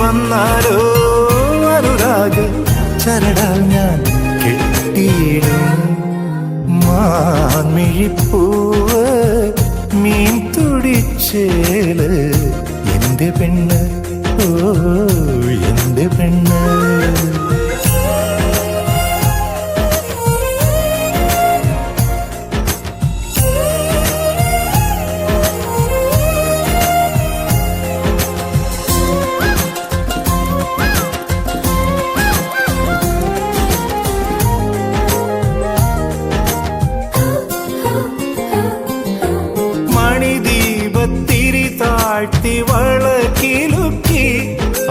വന്നാലോ അനുരാഗ? ചരടാൽ ഞാൻ കെട്ടിയിടും. മാൻമിഴിപ്പൂവ് മീൻ തുടിച്ചേൽ എന്റെ പെണ്ണ്. ഓ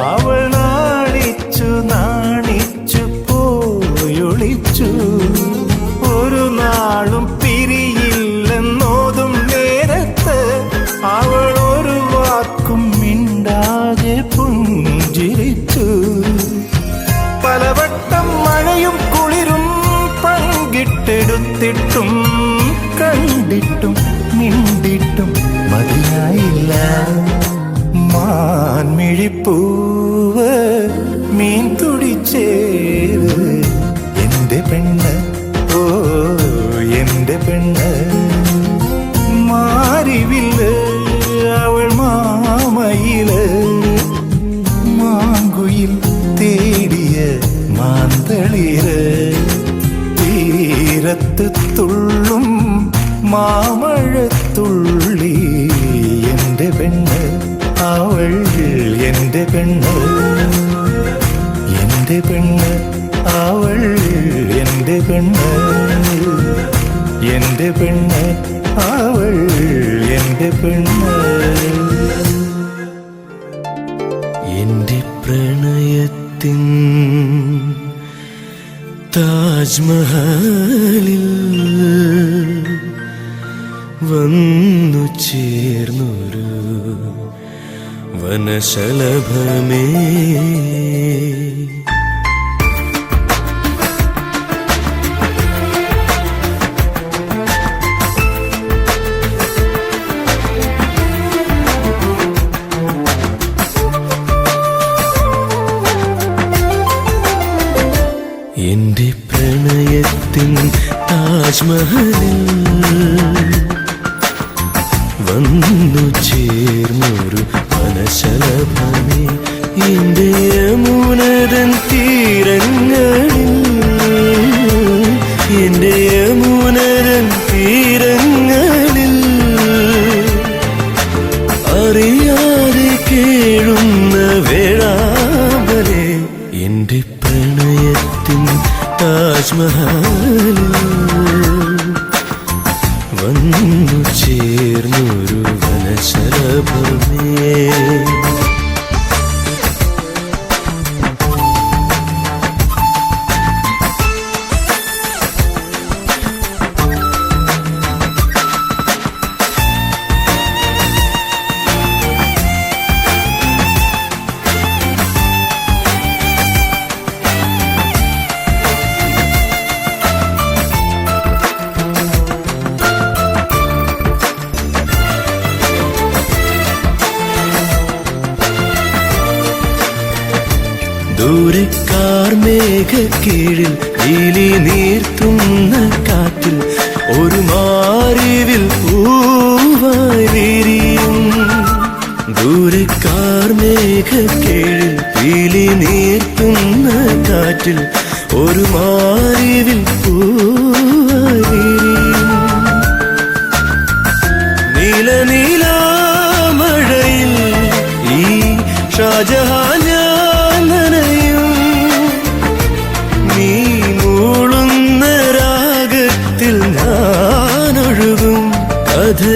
അവൾ നാണിച്ചു നാണിച്ചു പോയൊളിച്ചു. ഒരു നാളും പിരിയില്ലെന്നോതും നേരത്ത് അവൾ ഒരു വാക്കും മിണ്ടാതെ പുഞ്ചിരിച്ചു. പലവട്ടം മഴയും കുളിരും പങ്കിട്ടെടുത്തിട്ടും എന്റെ പെണ്ണ് ഓ എന്റെ പെണ്ണ്. മാറിവില്ല അവൾ മാമയിൽ. മാങ്കുയിൽ തേടിയ മാന്തളിര്. തീരത്ത് തുള്ളും മാമഴത്തുള്ളി. എന്റെ പെണ്ണ് അവൾ എന്റെ പെണ്ണ്. എന്റെ പെണ്ണ് അവൾ എന്റെ പെണ്ണ് എന്റെ പെണ്ണ് അവൾ എന്റെ പെണ്ണ് എന്റെ പ്രണയത്തിൻ താജ്മഹലിൽ വന്നു ചേർന്നൊരു വനശലഭമേ. എന്റെ പ്രണയത്തിൻ താജ്മഹലിൽ വന്നു ചേർന്നൊരു മനശലഭമേ. എന്റെ യമുനരൻ തീരങ്ങളിൽ എന്റെ യമുനരൻ തീരങ്ങളിൽ അറിയാതെ കേഴുന്ന വേഴാമ്പലെ താജ്മഹലിൽ വന്നു ചേർന്നൊരു വനശലഭമേ. ദൂരക്കാർ മേഘക്കീഴിൽ നീലി നീർത്തുന്ന കാറ്റിൽ ഒരു മാറിവിൽ പൂവാരിയും ദൂരക്കാർമേഘക്കീഴിൽ ദൂരക്കാർ നീർത്തുന്ന കാറ്റിൽ ഒരു മാറിവിൽ പൂവായി